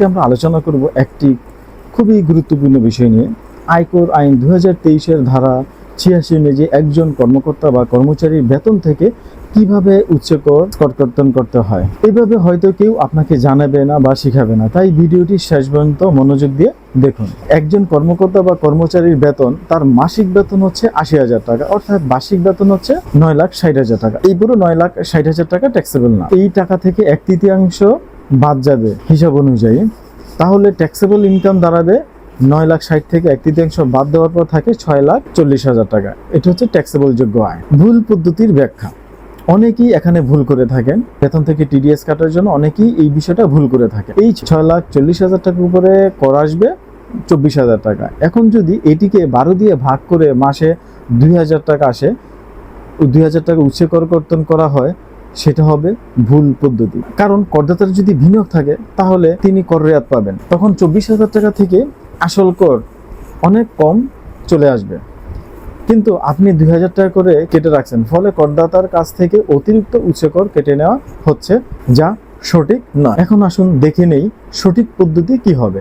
আজকে আমরা আলোচনা করব একটি খুবই গুরুত্বপূর্ণ বিষয় নিয়ে। আয়কর আইন দু হাজার ধারা ছিয়াশি অনুযায়ী একজন কর্মকর্তা বা কর্মচারীর বেতন থেকে কীভাবে উচ্চকর করকর্তন করতে হয় এইভাবে হয়তো কেউ আপনাকে জানাবে না বা শিখাবে না। তাই ভিডিওটি শেষ পর্যন্ত মনোযোগ দিয়ে দেখুন। একজন কর্মকর্তা বা কর্মচারীর বেতন, তার মাসিক বেতন হচ্ছে আশি হাজার টাকা, অর্থাৎ বার্ষিক বেতন হচ্ছে নয় লাখ ষাট হাজার টাকা। এই পুরো নয় লাখ ষাট হাজার টাকা ট্যাক্সেবল না। এই টাকা থেকে এক তৃতীয়াংশ বাদ যাবে হিসাব অনুযায়ী, তাহলে ট্যাক্সেবল ইনকাম দাঁড়াবে নয় লাখ ষাট থেকে এক তৃতীয়াংশ বাদ দেওয়ার পর থাকে ছয় লাখ চল্লিশ হাজার টাকা। এটা হচ্ছে ট্যাক্সেবল যোগ্য আয়। ভুল পদ্ধতির ব্যাখ্যা। অনেকেই এখানে ভুল করে থাকেন। বেতন থেকে টিডিএস কাটার জন্য অনেকেই এই বিষয়টা ভুল করে থাকে এই ছয় লাখ চল্লিশ হাজার টাকার উপরে কর আসবে চব্বিশ হাজার টাকা। এখন যদি এটিকে বারো দিয়ে ভাগ করে মাসে দুই হাজার টাকা আসে দুই হাজার টাকা উচ্ছে কর কর্তন করা হয় সেটা হবে ভুল পদ্ধতি। কারণ করদাতার যদি বিনিয়োগ থাকে, তাহলে তিনি কর রেয়াত পাবেন। তখন চব্বিশ হাজার টাকা থেকে আসল কর অনেক কম চলে আসবে। কিন্তু আপনি দুই হাজার টাকা করে কেটে রাখছেন, ফলে করদাতার কাছ থেকে অতিরিক্ত উচ্চ কর কেটে নেওয়া হচ্ছে, যা সঠিক নয়। এখন আসুন দেখে নেই সঠিক পদ্ধতি কি হবে।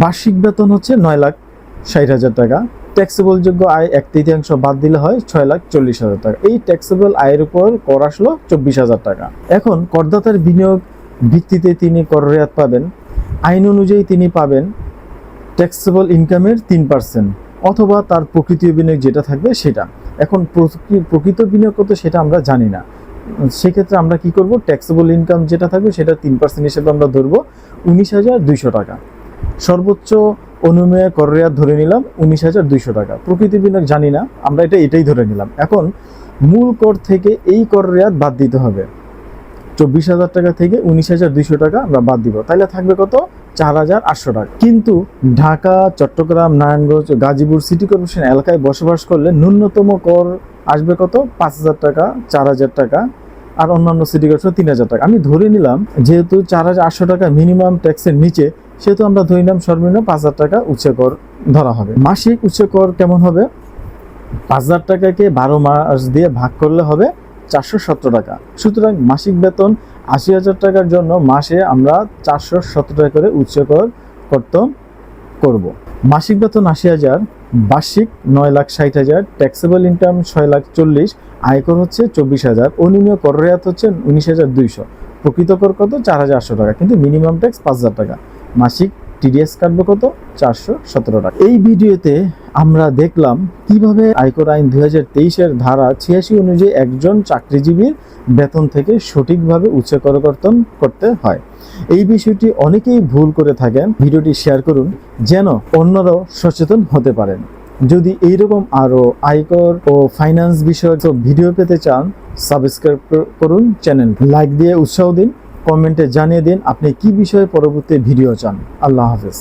বার্ষিক বেতন হচ্ছে নয় লাখ ষাট হাজার টাকা ট্যাক্সেবল যোগ্য আয় এক তৃতীয়াংশ বাদ দিলে হয় ছয় লাখ চল্লিশ হাজার টাকা। এই ট্যাক্সেবল আয়ের উপর কর আসলো চব্বিশ হাজার টাকা। এখন করদাতার বিনিয়োগ ভিত্তিতে তিনি কর রেয়াত পাবেন। আইন অনুযায়ী তিনি পাবেন ট্যাক্সেবল ইনকামের তিন পার্সেন্ট অথবা তার প্রকৃত বিনিয়োগ যেটা থাকবে সেটা। এখন প্রকৃ- প্রকৃত বিনিয়োগ কত সেটা আমরা জানি না। সেক্ষেত্রে আমরা কি করব? ট্যাক্সেবল ইনকাম যেটা থাকবে সেটা তিন পার্সেন্ট হিসেবে আমরা ধরবো উনিশ হাজার দুইশো টাকা। সর্বোচ্চ অনুমেয় কর ধরে নিলাম উনিশ হাজার দুইশো টাকা। প্রকৃতি বিনিয়োগ জানি না, আমরা এটা এটাই ধরে নিলাম। এখন মূল কর থেকে এই কর রেয়াত বাদ দিতে হবে। চব্বিশ হাজার টাকা থেকে উনিশ হাজার দুইশো টাকা আমরা বাদ দিব। তাহলে থাকবে কত? চার হাজার আটশো টাকা। কিন্তু ঢাকা, চট্টগ্রাম, নারায়ণগঞ্জ, গাজীপুর সিটি কর্পোরেশন এলাকায় বসবাস করলে ন্যূনতম কর আসবে কত? পাঁচ হাজার টাকা, চার হাজার টাকা আর অন্যান্য সিটি কর্পোরেশন তিন হাজার টাকা। আমি ধরে নিলাম, যেহেতু চার হাজার আটশো টাকা মিনিমাম ট্যাক্সের নিচে সেহেতু আমরা ধরে নিলাম সর্বনিম্ন পাঁচ হাজার টাকা উচ্চ কর ধরা হবে। মাসিক উচ্চ কর কেমন হবে? পাঁচ হাজার টাকাকে বারো মাস দিয়ে ভাগ করলে হবে চারশো সতেরো টাকা। সুতরাং মাসিক বেতন আশি হাজার টাকার জন্য মাসে আমরা চারশো সতেরো টাকা করে উচ্চ কর কর্তন করব। মাসিক বেতন আশি হাজার, বার্ষিক নয় লাখ ষাট হাজার ট্যাক্সেবল ইনকাম ছয় লাখ চল্লিশ, আয়কর হচ্ছে চব্বিশ হাজার অনিমীয় কর রেয়াত হচ্ছে উনিশ হাজার দুইশো। প্রকৃত কর কত? চার হাজার আটশো টাকা, কিন্তু মিনিমাম ট্যাক্স পাঁচ হাজার টাকা। মাসিক টিডিএস কাটবে কত? চারশো সতেরো টাকা। এই ভিডিওতে আমরা দেখলাম কীভাবে আয়কর আইন দুই হাজার তেইশের ধারা ছিয়াশি অনুযায়ী একজন চাকরিজীবীর বেতন থেকে সঠিকভাবে উচ্চ করকর্তন করতে হয়। এই বিষয়টি অনেকেই ভুল করে থাকেন। ভিডিওটি শেয়ার করুন, যেন অন্যরাও সচেতন হতে পারেন। যদি এইরকম আরও আয়কর ও ফাইন্যান্স বিষয়ক ভিডিও পেতে চান, সাবস্ক্রাইব করুন চ্যানেল লাইক দিয়ে উৎসাহ দিন। কমেন্টে জানিয়ে দিন আপনি কি বিষয়ে পরবর্তী ভিডিও চান। আল্লাহ হাফেজ।